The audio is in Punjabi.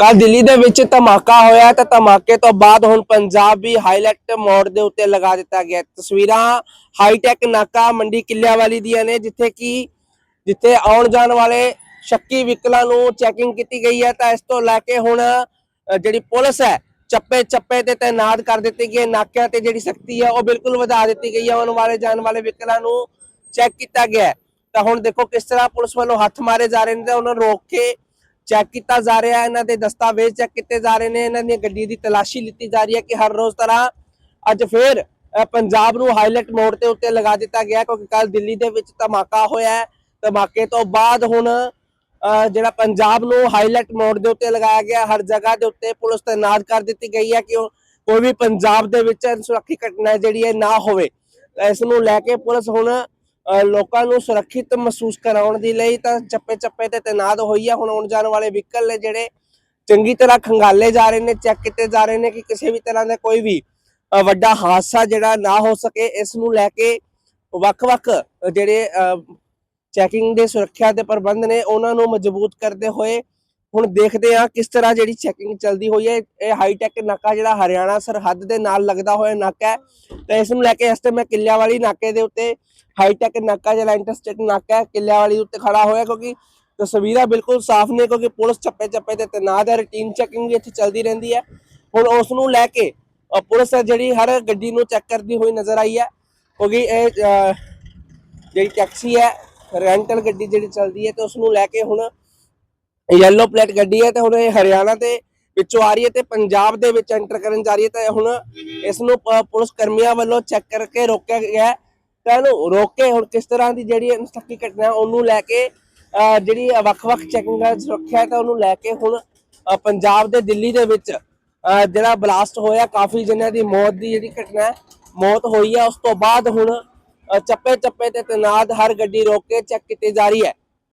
ਕੱਲ ਦਿੱਲੀ ਦੇ ਵਿੱਚ ਧਮਾਕਾ ਹੋਇਆ ਤਾਂ ਧਮਾਕੇ ਤੋਂ ਬਾਅਦ ਹੁਣ ਪੰਜਾਬ ਵੀ ਹਾਈਲਾਈਟ ਮੋਡ ਦੇ ਉੱਤੇ ਲਗਾ ਦਿੱਤਾ ਗਿਆ ਤਸਵੀਰਾਂ ਹਾਈਟੈਕ ਨਾਕਾ ਮੰਡੀ ਕਿੱਲਿਆਂ ਦੀਆਂ ਨੇ, ਜਿੱਥੇ ਕਿ ਜਿੱਥੇ ਆਉਣ ਜਾਣ ਵਾਲੇ ਸ਼ੱਕੀ ਵਹੀਕਲਾਂ ਨੂੰ ਚੈਕਿੰਗ ਕੀਤੀ ਗਈ ਹੈ। ਤਾਂ ਇਸ ਤੋਂ ਲੈ ਕੇ ਹੁਣ ਜਿਹੜੀ ਪੁਲਿਸ ਹੈ ਚੱਪੇ ਚੱਪੇ ਤੇ ਤਾਇਨਾਤ ਕਰ ਦਿੱਤੀ ਗਈ ਹੈ। ਨਾਕਿਆਂ ਤੇ ਜਿਹੜੀ ਸਖਤੀ ਹੈ, ਉਹ ਬਿਲਕੁਲ ਵਧਾ ਦਿੱਤੀ ਗਈ ਹੈ। ਆਉਣ ਵਾਲੇ, ਜਾਣ ਵਾਲੇ ਵਹੀਕਲਾਂ ਨੂੰ ਚੈੱਕ ਕੀਤਾ ਗਿਆ ਤਾਂ ਹੁਣ ਦੇਖੋ ਕਿਸ ਤਰ੍ਹਾਂ ਪੁਲਿਸ ਵੱਲੋਂ ਹੱਥ ਮਾਰੇ ਜਾ ਰਹੇ ਨੇ ਤੇ ਉਹਨਾਂ ਨੂੰ ਰੋਕ ਕੇ ਚੈੱਕ ਕੀਤਾ ਜਾ ਰਿਹਾ ਹੈ ਇਹਨਾਂ ਦੇ ਦਸਤਾਵੇਜ਼ ਚੈੱਕ ਕੀਤੇ ਜਾ ਰਹੇ ਨੇ ਇਹਨਾਂ ਦੀ ਗੱਡੀ ਦੀ ਤਲਾਸ਼ੀ ਲਿੱਤੀ ਜਾ ਰਹੀ ਹੈ ਕਿ ਹਰ ਰੋਜ਼ ਤਰ੍ਹਾਂ ਅੱਜ ਫੇਰ ਪੰਜਾਬ ਨੂੰ ਹਾਈਲਾਈਟ ਮੋਡ ਤੇ ਉੱਤੇ ਲਗਾ ਦਿੱਤਾ ਗਿਆ ਕਿਉਂਕਿ ਕੱਲ ਦਿੱਲੀ ਦੇ ਵਿੱਚ ਧਮਾਕਾ ਹੋਇਆ ਹੈ। ਧਮਾਕੇ ਤੋਂ ਬਾਅਦ ਹੁਣ ਅ, ਜਿਹੜਾ ਪੰਜਾਬ ਨੂੰ ਹਾਈਲਾਈਟ ਮੋਡ ਦੇ ਉੱਤੇ ਲਗਾਇਆ ਗਿਆ ਹਰ ਜਗ੍ਹਾ ਦੇ ਉੱਤੇ ਪੁਲਿਸ ਤੈਨਾਤ ਕਰ ਦਿੱਤੀ ਗਈ ਹੈ ਕਿ ਕੋਈ ਵੀ ਪੰਜਾਬ ਦੇ ਵਿੱਚ ਅਨਸੁਰੱਖੀ ਘਟਨਾ ਜਿਹੜੀ ਹੈ ਨਾ ਹੋਵੇ। ਇਸ ਨੂੰ ਲੈ ਕੇ ਪੁਲਿਸ ਹੁਣ ਲੋਕਾਂ ਨੂੰ ਸੁਰੱਖਿਅਤ ਮਹਿਸੂਸ ਕਰਾਉਣ ਦੇ ਲਈ ਤਾਂ ਚੱਪੇ ਚੱਪੇ ਤੇ ਤੈਨਾਤ ਹੋਈ ਹੈ ਹੁਣ ਆਉਣ ਜਾਣ ਵਾਲੇ ਵਹੀਕਲ ਨੇ ਜਿਹੜੇ ਚੰਗੀ ਤਰ੍ਹਾਂ ਖੰਗਾਲੇ ਜਾ ਰਹੇ ਨੇ ਚੈੱਕ ਕੀਤੇ ਜਾ ਰਹੇ ਨੇ ਕਿ ਕਿਸੇ ਵੀ ਤਰ੍ਹਾਂ ਦਾ ਕੋਈ ਵੀ ਵੱਡਾ ਹਾਦਸਾ ਜਿਹੜਾ ਨਾ ਹੋ ਸਕੇ ਇਸ ਨੂੰ ਲੈ ਕੇ ਵੱਖ-ਵੱਖ ਅ, ਜਿਹੜੇ ਚੈਕਿੰਗ ਦੇ ਸੁਰੱਖਿਆ ਦੇ ਪ੍ਰਬੰਧ ਨੇ ਉਹਨਾਂ ਨੂੰ ਮਜ਼ਬੂਤ ਕਰਦੇ ਹੋਏ ਹੁਣ ਦੇਖਦੇ ਹਾਂ ਕਿਸ ਤਰ੍ਹਾਂ ਜਿਹੜੀ ਚੈਕਿੰਗ ਚੱਲਦੀ ਹੋਈ ਹੈ। ਇਹ ਹਾਈਟੈਕ ਨਾਕਾ ਜਿਹੜਾ ਹਰਿਆਣਾ ਸਰਹੱਦ ਦੇ ਨਾਲ ਲੱਗਦਾ ਹੋਇਆ ਨਾਕਾ ਹੈ। ਤੇ ਇਸ ਨੂੰ ਲੈ ਕੇ ਇਸ ਤੇ ਮੈਂ ਕਿੱਲਿਆਂ ਵਾਲੀ ਨਾਕੇ ਦੇ ਉੱਤੇ ਹਾਈਟੈਕ ਨਾਕਾ ਜਿਹੜਾ ਇੰਟਰਸਟੇਟ ਨਾਕਾ ਹੈ ਕਿੱਲਿਆਂ ਵਾਲੀ ਉੱਤੇ ਖੜਾ ਹੋਇਆ ਕਿਉਂਕਿ ਤਸਵੀਰਾਂ ਬਿਲਕੁਲ ਸਾਫ਼ ਨੇ ਕਿਉਂਕਿ ਪੁਲਿਸ ਚੱਪੇ ਚੱਪੇ ਤੇ ਤੈਨਾਤ ਹੈ ਰੂਟੀਨ ਚੈਕਿੰਗ ਵੀ ਇੱਥੇ ਚੱਲਦੀ ਰਹਿੰਦੀ ਹੈ। ਹੁਣ ਉਸ ਨੂੰ ਲੈ ਕੇ ਪੁਲਿਸ ਜਿਹੜੀ ਹਰ ਗੱਡੀ ਨੂੰ ਚੈੱਕ ਕਰਦੀ ਹੋਈ ਨਜ਼ਰ ਆਈ ਹੈ। ਕਿਉਂਕਿ ਇਹ ਜਿਹੜੀ ਟੈਕਸੀ ਹੈ ਰੈਂਟਲ ਗੱਡੀ ਜਿਹੜੀ ਚੱਲਦੀ ਹੈ ਤੇ ਉਸ ਨੂੰ ਲੈ ਕੇ ਹੁਣ ਯੈਲੋ ਪਲੇਟ ਗੱਡੀ ਹੈ ਤੇ ਹੁਣ ਇਹ ਹਰਿਆਣਾ ਤੇ ਵਿੱਚੋਂ ਆ ਰਹੀ ਹੈ ਤੇ ਪੰਜਾਬ ਦੇ ਵਿੱਚ ਐਂਟਰ ਕਰਨ ਜਾ ਰਹੀ ਹੈ ਤੇ ਹੁਣ ਇਸ ਨੂੰ ਪ- ਪੁਲਿਸ ਕਰਮੀਆਂ ਵੱਲੋਂ ਚੈੱਕ ਕਰਕੇ ਰੋਕਿਆ ਗਿਆ ਹੈ। ਤਾਂ ਇਹਨੂੰ ਰੋਕ ਕੇ ਹੁਣ ਕਿਸ ਤਰ੍ਹਾਂ ਦੀ ਜਿਹੜੀ ਅਨਸਟੱਕੀ ਘਟਨਾ ਹੈ ਉਹਨੂੰ ਲੈ ਕੇ, ਅਹ, ਜਿਹੜੀ ਵੱਖ-ਵੱਖ ਚੈਕਿੰਗ ਸੁਰੱਖਿਆ ਹੈ ਤਾਂ ਉਹਨੂੰ ਲੈ ਕੇ ਹੁਣ, ਅਹ, ਪੰਜਾਬ ਦੇ ਦਿੱਲੀ ਦੇ ਵਿੱਚ, ਅਹ, ਜਿਹੜਾ ਬਲਾਸਟ ਹੋਇਆ, ਕਾਫੀ ਜਣਿਆਂ ਦੀ ਮੌਤ ਦੀ ਜਿਹੜੀ ਘਟਨਾ ਹੈ, ਮੌਤ ਹੋਈ ਹੈ। ਉਸ ਤੋਂ ਬਾਅਦ ਹੁਣ ਚੱਪੇ ਚੱਪੇ ਤੇ ਤੈਨਾਤ ਹਰ ਗੱਡੀ ਰੋਕ ਕੇ ਚੈੱਕ ਕੀਤੀ ਜਾ ਰਹੀ ਹੈ।